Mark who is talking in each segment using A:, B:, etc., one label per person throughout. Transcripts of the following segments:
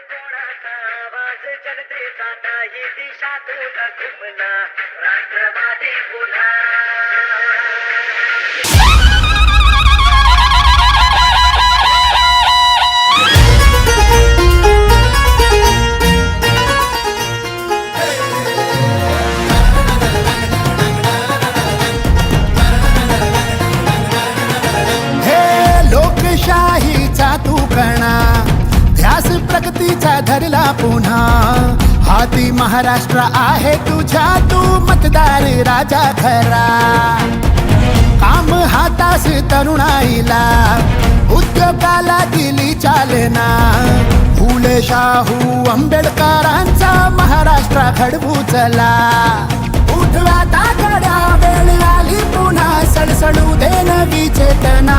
A: कोणाचा आवाज जनतेचा काही दिशा तुला तुमना राष्ट्रवादी पुन्हा.
B: ध्यास प्रगतीचा धरला पुन्हा. हाती महाराष्ट्र आहे तुझ्या तू मतदार राजा खरा. काम हातास तरुणाईला उद्योगाला दिली चालना. फुले शाहू आंबेडकरांचा महाराष्ट्र घडवू चला उठवा ताकड्या वेळ आली पुन्हा सडसडू दे नवी चेतना.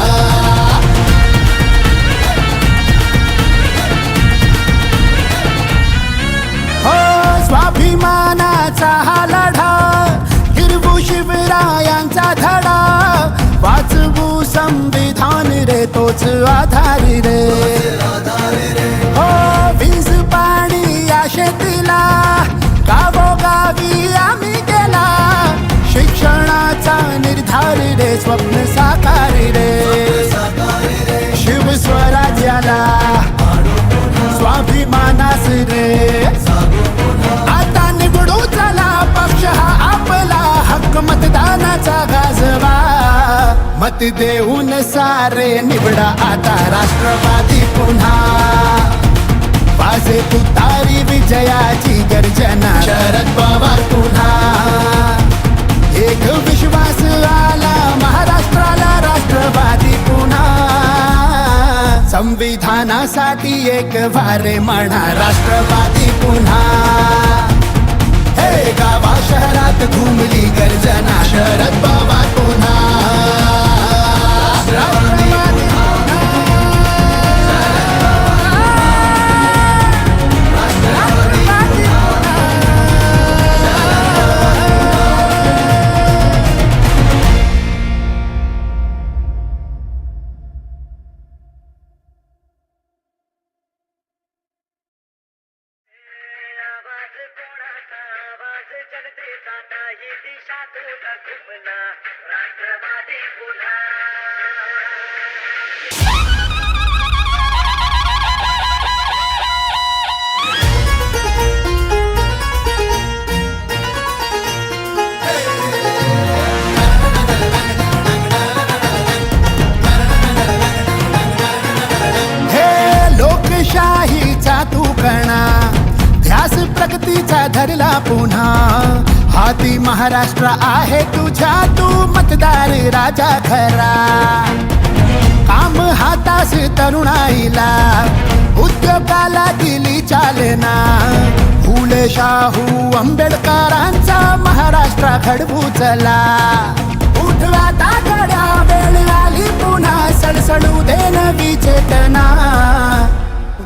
B: अभिमानाचा हा लढा. हिरवू शिवरायांचा धडा. वाचवू संविधान रे तोच आधार रे. हो वीज पाणी या शेतीला. गावोगावी आम्ही केला. शिक्षणाचा निर्धार रे स्वप्न साकार रे. शिव स्वराज्याला स्वाभिमानास रे. मत देऊन सारे निवडा आता राष्ट्रवादी पुन्हा. वाजे तुतारी विजयाची गर्जना. शरद पवार पुन्हा. एक विश्वास आला महाराष्ट्राला राष्ट्रवादी पुन्हा. संविधानासाठी एक वारे म्हणा राष्ट्रवादी पुन्हा. हे गावा शहरात घुमली गर्जना. शरद पवार पुन्हा. आघाडीचा धरला पुन्हा. हाती महाराष्ट्र आहे तुझ्या तू मतदार राजा खरा. काम हातास तरुणाईला उद्योगाला दिली चालना. फुले शाहू आंबेडकरांचा महाराष्ट्र घडवू चला उठवा ताकड्या वेळ आली पुन्हा सडसडू दे नवी चेतना.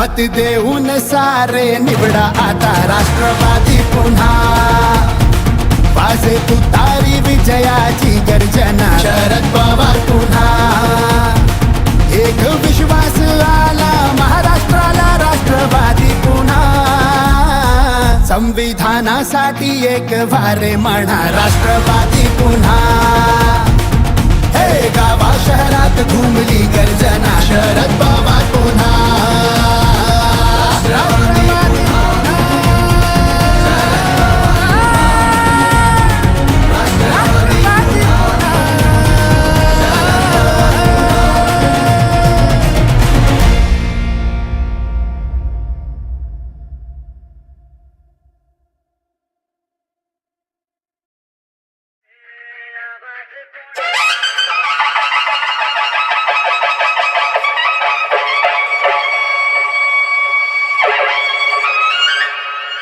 C: मत देऊन सारे निवडा आता राष्ट्रवादी पुन्हा. वाजे तुतारी विजयाची गर्जना शरद पवार पुन्हा. एक विश्वास आला महाराष्ट्राला राष्ट्रवादी पुन्हा. संविधानासाठी एक वारे म्हणा राष्ट्रवादी पुन्हा. हे गावा शहरात घुमली गर्जना शरद पवार पुन्हा.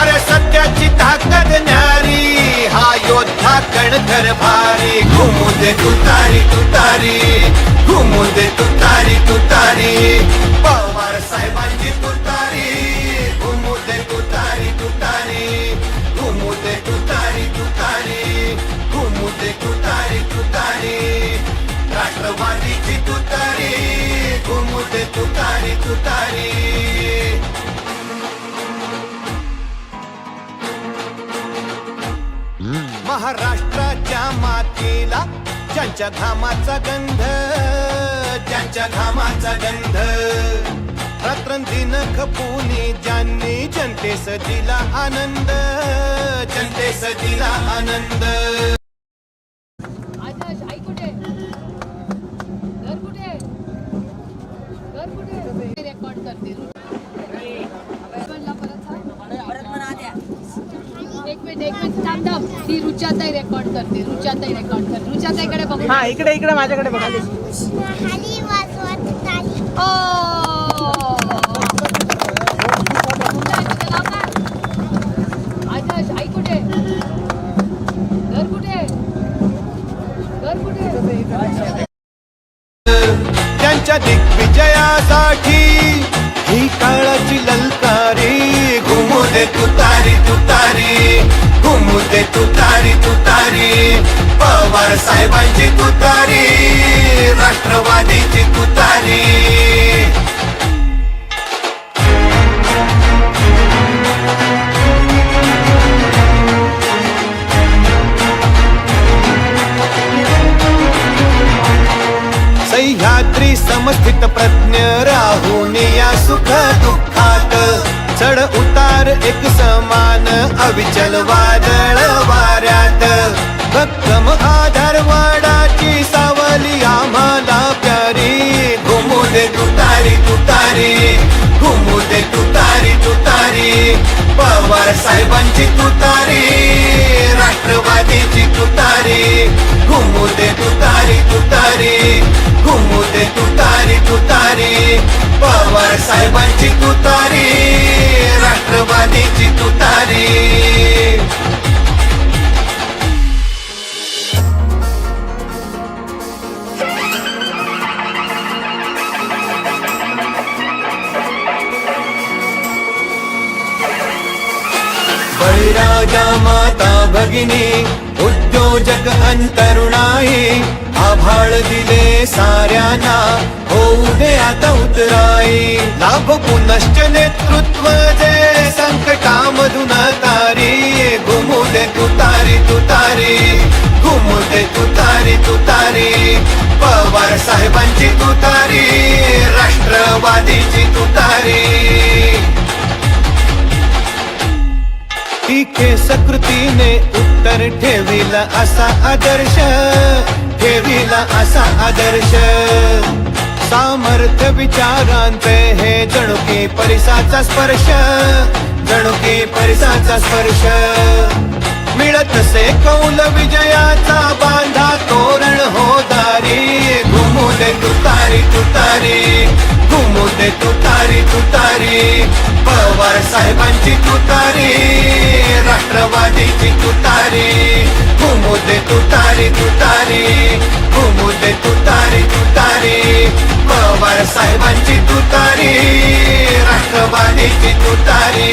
C: अरे सत्याची ताकद न्यारी हा योद्धा कणखर भारी. घुमू दे तुतारी तुतारी घुमू दे तुतारी तुतारी पवार साहेबांची तुतारी घुमू दे तुतारी तुतारी घुमू दे तुतारी तुतारी घुमू दे तुतारी तुतारी राष्ट्रवादीची तुतारी घुमू दे तुतारी तुतारी महाराष्ट्राच्या मातीला ज्यांच्या घामाचा गंध ज्यांच्या घामाचा गंध. रात्रंदिन खपुनी ज्यांनी जनतेस दिला आनंद जनतेस दिला आनंद.
D: रुचाताई रेकॉर्ड करते रुचाताई रेकॉर्ड करते. रुचाताईकडे बघू.
B: हा इकडे इकडे माझ्याकडे बघा.
E: खाली वाजवत ताली
D: ओ! तुझं आहे तुझं नाव काय? आकाश आई कुठे? घर कुठे? घर कुठे?
C: त्यांच्या दिग्विजयासाठी ही काळाची दे तुतारी तुतारी. घुमू दे तुतारी तुतारी. पवार साहेबांची तुतारी राष्ट्रवादीची तुतारी. सह्याद्री समस्थित प्रज्ञ राहून या सुख दुःखात चढ उतार एक समान अविचल वादळ वाऱ्यात. भक्कम आधार वाडाची सावली आम्हाला प्यारी. घुमू दे तुतारी तुतारी. घुमू दे तुतारी तुतारी. पवार साहेबांची तुतारी राष्ट्रवादीची तुतारी. घुमू दे तुतारी तुतारी. घुमू दे तुतारी तुतारी. पवार साहेब माता उद्योजक अंतरुणाई आभाळ दिले साऱ्यांना होऊ दे आता उतराये. लाभ पुनश्च नेतृत्व जे संकटामधून तारी घुमू दे तुतारी तुतारी घुमू दे तुतारी तुतारी. पवार साहेबांची तुतारी राष्ट्रवादीची तुतारी. टीके सकृतीने उत्तर ठेविला असा आदर्श ठेविला असा आदर्श. सामर्थ्य विचारांचे हे जणुके परिसाचा स्पर्श जणुके परिसाचा स्पर्श. मिळत से कौल विजयाचा बांधा तोरण हो दारी घुमू दे तुतारी तुतारी. मुद्दे तुतारी तुतारी पवार साहेबांची तुतारी राष्ट्रवादीची तुतारी. हो मुद्दे तुतारी तुतारी हो मुद्दे तुतारी तुतारी पवार साहेबांची तुतारी राष्ट्रवादीची तुतारी.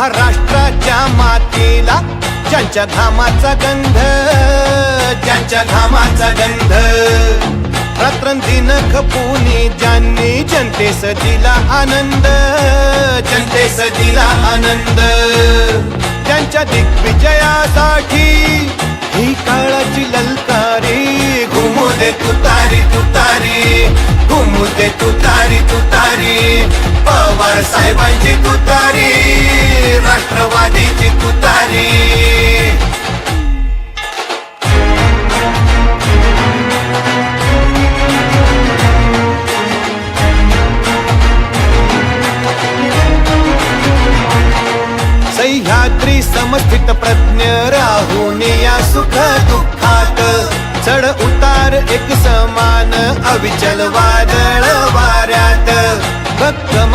C: महाराष्ट्राच्या मातीला ज्यांच्या घामाचा गंध ज्यांच्या घामाचा गंध. रात्रंदिन खपुनी ज्यांनी जनतेस दिला आनंद जनतेस दिला आनंद. त्यांच्या दिग्विजयासाठी ही काळाची ललकारी घुमू दे तुतारी तुतारी. हो घुमू तुतारी तुतारी पवार साहेबांची तुतारी राष्ट्रवादीची तुतारी सह्याद्री समस्थित प्रज्ञ राहून या सुख दुःखात. चढ उतार एक मान अविचल वादळ वाऱ्यात. भक्कम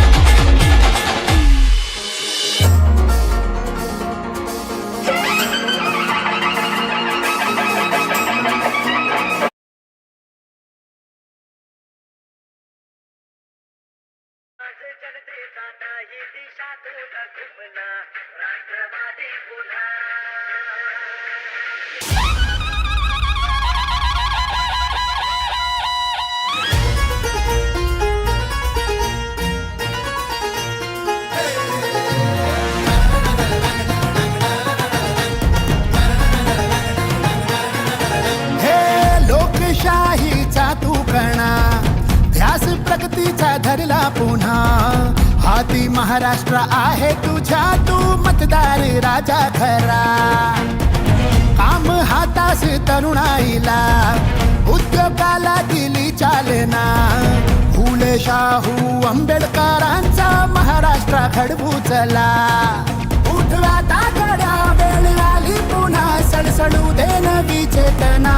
B: आघाडीचा धरला पुन्हा. हाती महाराष्ट्र आहे तुझ्या तू मतदार राजा खरा. काम हातास तरुणाईला उद्योगाला दिली चालना. फुले शाहू आंबेडकरांचा महाराष्ट्र घडवू चला उठवा तागड्या वेळ आली पुन्हा सडसडू दे नवी चेतना.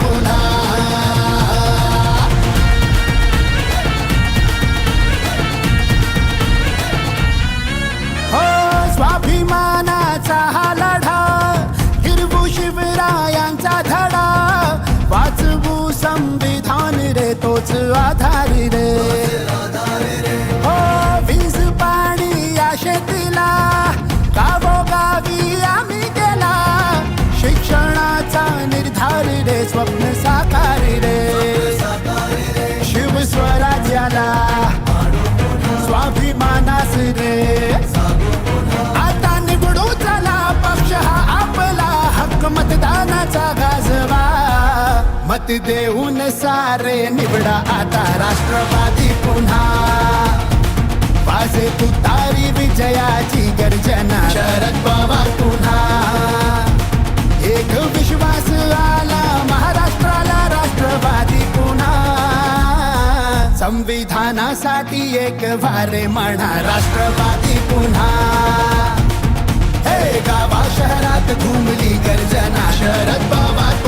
B: स्वातंत्र्याचा हा लढा. हिरवू शिवरायांचा धडा. वाचवू संविधान रे तोच आधारी रे. हो वीज पाणी या शेतीला. गावोगावी आम्ही गेला शिक्षणाचा निर्धार रे स्वप्न साकारी रे. शिव शिवस्वराज्याला स्वाभिमानास रे. मत देऊन सारे निवडा आता राष्ट्रवादी पुन्हा. वाजे तुतारी विजयाची गर्जना. शरद पवार पुन्हा. एक विश्वास आला महाराष्ट्राला राष्ट्रवादी पुन्हा. संविधानासाठी एक वारे म्हणा राष्ट्रवादी पुन्हा. हे गावा शहरात घुमली गर्जना शरद पवार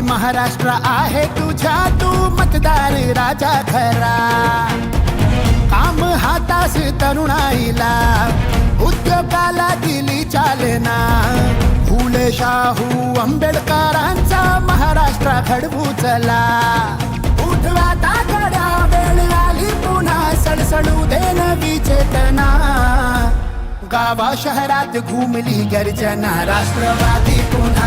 B: हाती महाराष्ट्र आहे तुझ्या तू मतदार राजा खरा. काम हातास तरुणाईला उद्योगाला दिली चालना. फुले शाहू आंबेडकरांचा महाराष्ट्र घडवू चला उठवा ताकड्या वेळ आली पुन्हा सडसडू दे नवी चेतना. गावा शहरात घुमली गर्जना राष्ट्रवादी पुन्हा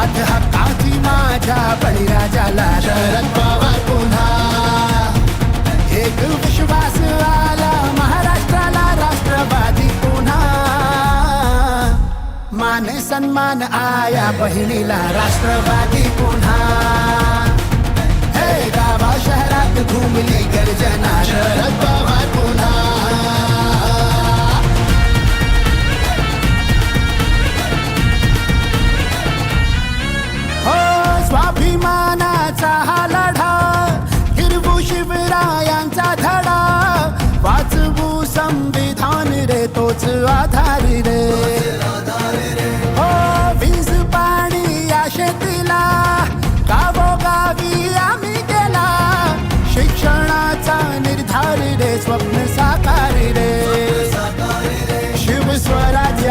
B: साथ हक्काची माझ्या बळीराजाला. शरद पवार पुन्हा. एक विश्वास आला महाराष्ट्राला राष्ट्रवादी पुन्हा. मान सन्मान आया बहिणीला राष्ट्रवादी पुन्हा. हे गावा शहरात घुमली गर्जना.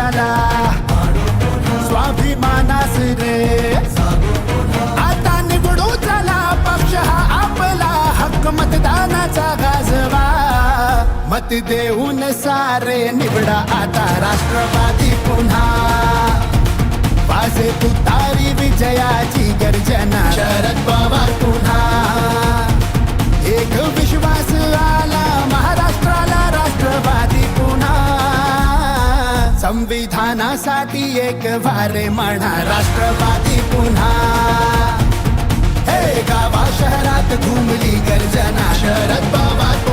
B: स्वराज्याला स्वाभिमानास रे आता निवडू चला पक्ष हा आपला हक्क मतदानाचा गाजवा. मत देऊन सारे निवडा आता राष्ट्रवादी पुन्हा. वाजे तुतारी विजयाची गर्जना. शरद पवार साठी एक वारे म्हणा. राष्ट्रवादी पुन्हा. हे गावा शहरात घुमली गर्जना. शरद पवार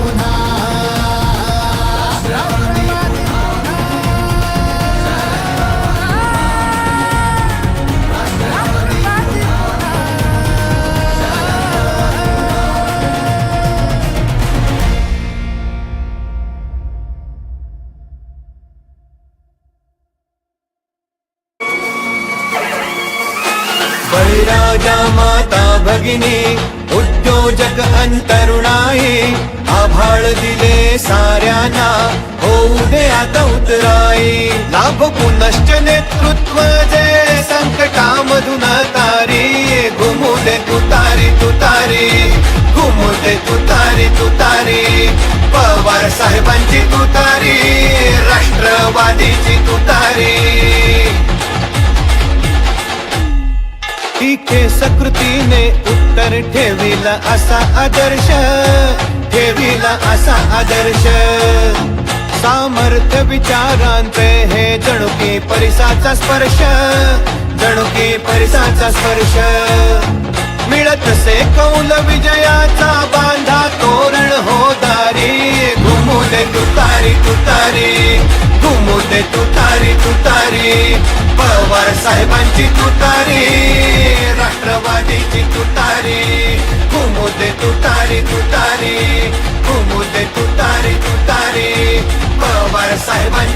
C: होऊ दे आता उतराई. लाभ पुनश्च नेतृत्व जे. संकटामधून तारी. घुमू दे तुतारी तुतारी. घुमुदे तुतारी तुतारी. पवार साहेबांची तुतारी. राष्ट्रवादीची तुतारी. टीके सकृतीने उत्तर ठेविला असा आदर्श ठेविला असा आदर्श. सामर्थ्य विचारांचे हे जणुकी परिसाचा स्पर्श जणुकी परिसाचा स्पर्श. मिळत से कौल विजयाचा बांधा तोरण हो दारी. घुमू दे तुतारी तुतारी. घुमू दे तुतारी तुतारी. पवार साहेबांची तुतारी राष्ट्रवादीची तुतारी. घुमू दे तुतारी तुतारी. घुमू दे तुतारी तुतारी. पवार साहेबांची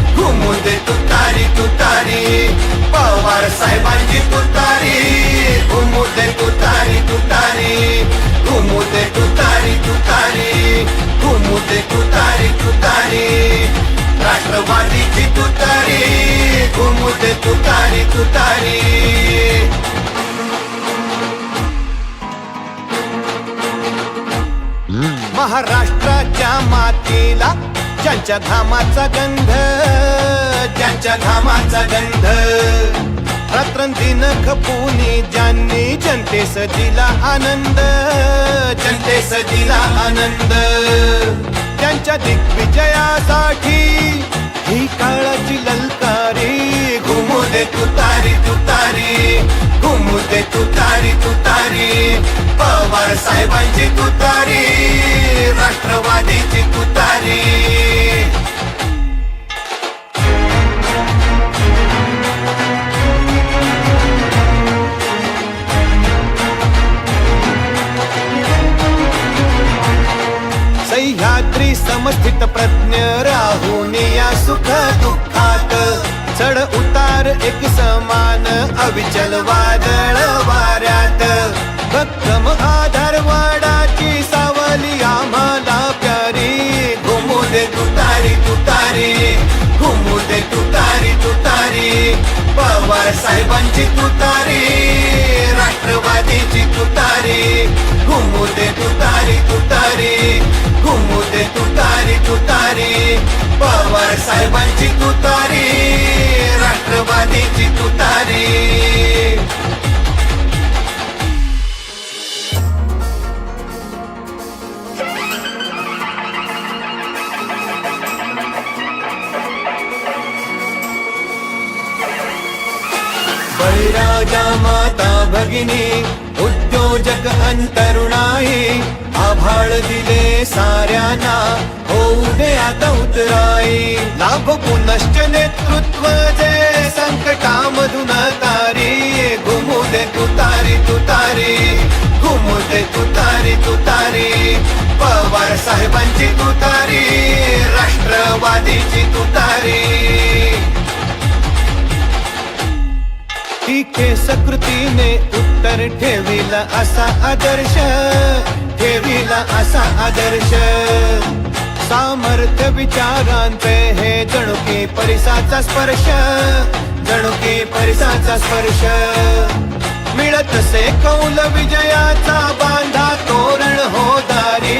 C: घुमू दे तुतारी तुतारी पवार साहेबांची तुतारी. घुमू दे तुतारी तुतारी घुमू दे तुतारी तुतारी घुमू दे तुतारी तुतारी. राष्ट्रवादीची तुतारी घुमू दे तुतारी. तुतारी महाराष्ट्राच्या मातीला ज्यांच्या धामाचा गंध ज्यांच्या धामाचा गंध. रात्रंदिन खपुनी ज्यांनी जनतेस दिला आनंद जनतेस दिला आनंद. त्यांच्या दिग्विजयासाठी ही काळाची ललकारी. घुमू दे तुतारी तुतारी. घुमू दे तुतारी तुतारी. पवार साहेबांची तुतारी. राष्ट्रवादी साहेबांची तुतारी भगिनी उद्योजक अंतरुणाई आभाळ दिले साऱ्यांना होऊ दे आता उतराई. लाभ पुनश्च नेतृत्व जे संकटामधून तारी घुमू दे तुतारी तुतारी. घुमू दे तुतारी तुतारी. पवार साहेबांची तुतारी राष्ट्रवादीची तुतारी. टीके सकृतीने उत्तर ठेविला असा आदर्श ठेविला असा आदर्श. सामर्थ्य विचारांचे हे जणुकी परिसाचा स्पर्श जणुकी परिसाचा स्पर्श. मिळत से कौल विजयाचा बांधा तोरण हो दारी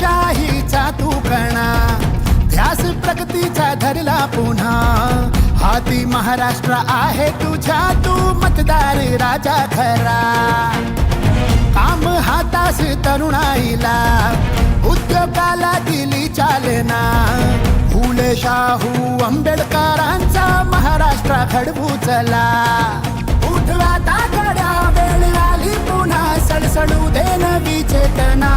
B: लोकशाहीचा तू कणा. ध्यास प्रगतीचा धरला पुन्हा. हाती महाराष्ट्र आहे तुझ्या तू मतदार राजा खरा. काम हातास तरुणाईला उद्योगाला दिली चालना. फुले शाहू आंबेडकरांचा महाराष्ट्र घडवू चला उठवा तागड्या वेळ आली पुन्हा सडसडू दे नवी चेतना.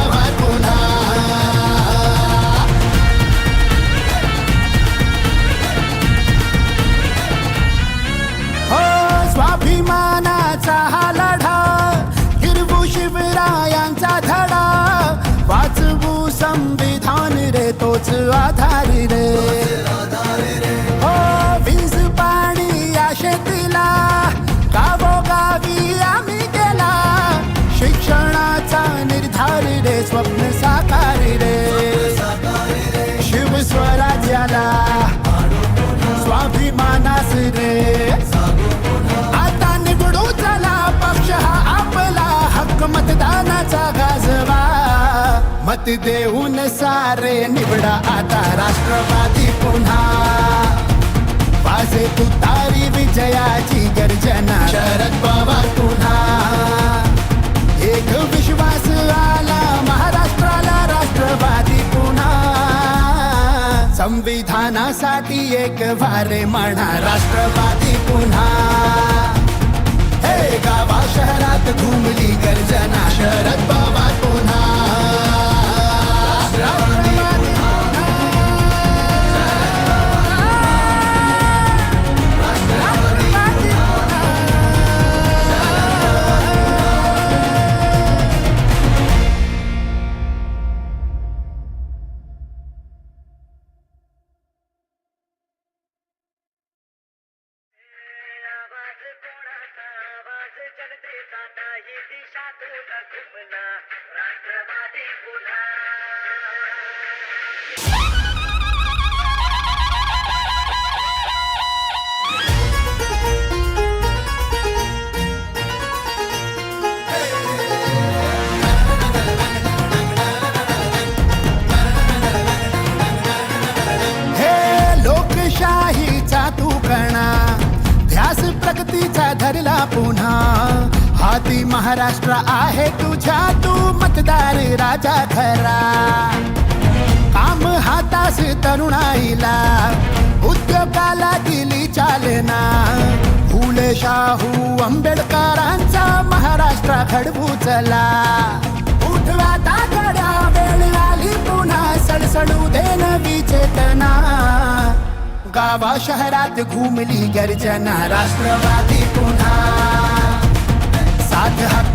B: स्वप्न साकारी रे. शिव स्वराज्याला स्वाभिमानास रे. आता निवडू चला पक्ष हा आपला हक्क मतदानाचा गाजवा. मत देऊन सारे निवडा आता राष्ट्रवादी पुन्हा. संविधानासाठी एक वारे म्हणा. राष्ट्रवादी पुन्हा. हे गावा शहरात घुमली गर्जना. शरद पवार प्रगतीचा धरला पुन्हा. हाती महाराष्ट्र आहे तुझ्या तू मतदार राजा खरा. काम हातास तरुणाईला उद्योगाला दिली चालना. फुले शाहू आंबेडकरांचा महाराष्ट्र घडवू चला उठवा तागड्या वेळ आली पुन्हा सडसडू दे नवी चेतना. गावा शहरात घुमली गर्जना राष्ट्रवादी पुन्हा. साथ हक्का